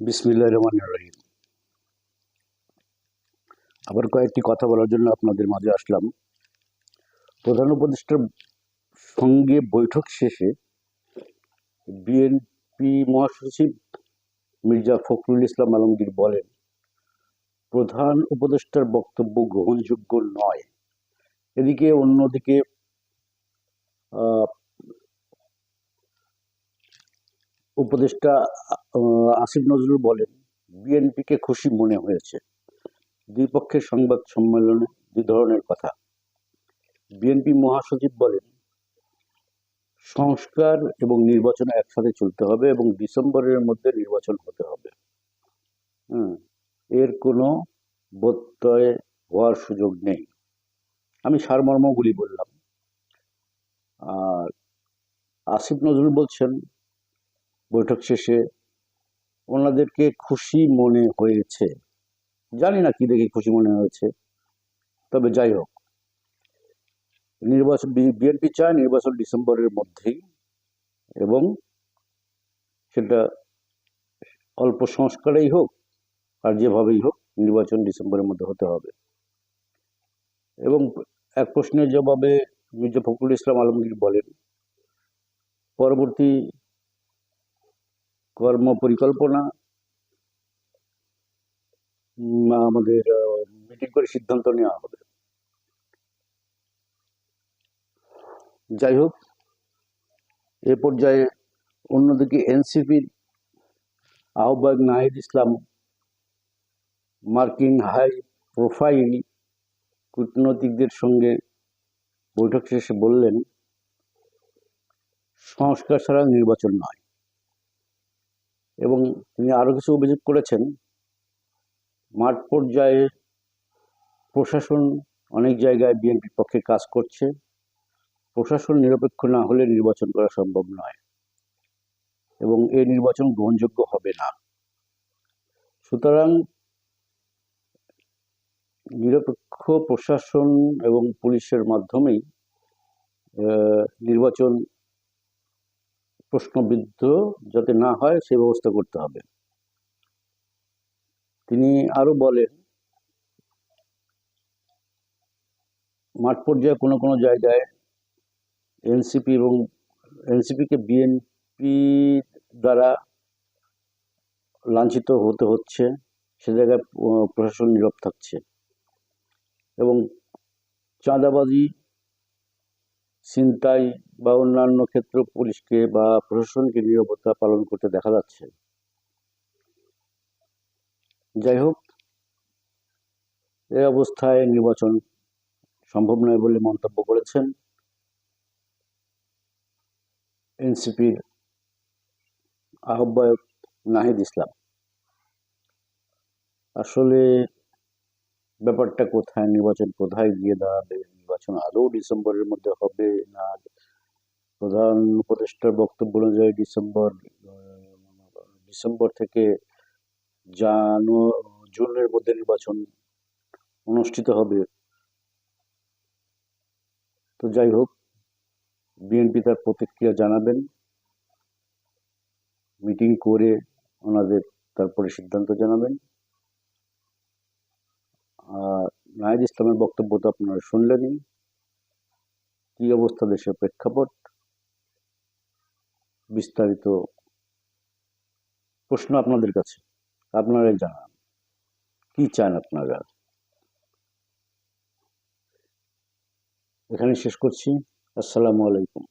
বিসমিল্লাহ রহমান রহিম। আবার কয়েকটি কথা বলার জন্য আপনাদের মাঝে আসলাম। প্রধান উপদেষ্টার সঙ্গে বৈঠক শেষে বিএনপি মহাসচিব মির্জা ফখরুল ইসলাম আলমগীর বলেন, প্রধান উপদেষ্টার বক্তব্য গ্রহণযোগ্য নয়। এদিকে অন্যদিকে উপদেষ্টা আসিফ নজরুল বলেন, বিএনপিকে খুশি মনে হয়েছে। দুই পক্ষের সংবাদ সম্মেলনে দুই ধরনের কথা। বিএনপি মহাসচিব বলেন, সংস্কার এবং নির্বাচন একসাথে চলতে হবে এবং ডিসেম্বরের মধ্যে নির্বাচন হতে হবে। এর কোনো ব্যত্যয় হওয়ার সুযোগ নেই। আমি সারমর্মগুলি বললাম। আর আসিফ নজরুল বলছেন বৈঠক শেষে ওনাদেরকে খুশি মনে হয়েছে। জানি না কি দেখে খুশি মনে হয়েছে, তবে যাই হোক। নির্বাচন বিএনপি চায় নির্বাচন ডিসেম্বরের মধ্যেই এবং সেটা অল্প সংস্কারেই হোক আর যেভাবেই হোক নির্বাচন ডিসেম্বরের মধ্যে হতে হবে। এবং এক প্রশ্নের জবাবে মির্জা ফখরুল ইসলাম আলমগীর বলেন, পরবর্তী কর্ম পরিকল্পনা আমাদের মিটিং করে সিদ্ধান্ত নেওয়া হবে। যাই হোক এ পর্যায়ে অন্যদিকে এনসিপির আহ্বায়ক নাহিদ ইসলাম, মার্কিন হাই প্রোফাইল কূটনৈতিকদের সঙ্গে বৈঠক শেষে বললেন, সংস্কার ছাড়া নির্বাচন নয়। এবং তিনি আরও কিছু অভিযোগ করেছেন। মাঠ পর্যায়ে প্রশাসন অনেক জায়গায় বিএনপির পক্ষে কাজ করছে। প্রশাসন নিরপেক্ষ না হলে নির্বাচন করা সম্ভব নয় এবং এই নির্বাচন গ্রহণযোগ্য হবে না। সুতরাং নিরপেক্ষ প্রশাসন এবং পুলিশের মাধ্যমেই নির্বাচন প্রশ্নবিদ্ধ যাতে না হয় সে ব্যবস্থা করতে হবে। তিনি আরও বলেন, মাঠ পর্যায়ে কোনো কোনো জায়গায় এনসিপি এবং এনসিপিকে বিএনপি দ্বারা লাঞ্ছিত হতে হচ্ছে, সে জায়গায় প্রশাসন নীরব থাকছে। এবং চাঁদাবাজি ছিনতাই বা অন্যান্য ক্ষেত্র পুলিশকে বা প্রশাসনকে নিরাপত্তা পালন করতে দেখা যাচ্ছে। যাই হোক এই অবস্থায় নির্বাচন সম্ভব নয় বলে মন্তব্য করেছেন এনসিপির আহ্বায়ক নাহিদ ইসলাম। আসলে ব্যাপারটা কোথায়, নির্বাচন কোথায় গিয়ে দাঁড়াবে? নির্বাচন আদৌ ডিসেম্বরের মধ্যে হবে। না প্রধান উপদেষ্টার বক্তব্য অনুযায়ী ডিসেম্বর ডিসেম্বর থেকে জানু, জুনের মধ্যে নির্বাচন অনুষ্ঠিত হবে। তো যাই হোক, বিএনপি তার প্রতিক্রিয়া জানাবেন। মিটিং করে ওনাদের তারপরে সিদ্ধান্ত জানাবেন। আর নাহিদ ইসলামের বক্তব্য তো আপনারা শুনলেনই। কি অবস্থা দেশের প্রেক্ষাপট? বিস্তারিত প্রশ্ন আপনাদের কাছে। আপনারাই জানান। কি চান আপনারা? এখানে শেষ করছি। আসসালামু আলাইকুম।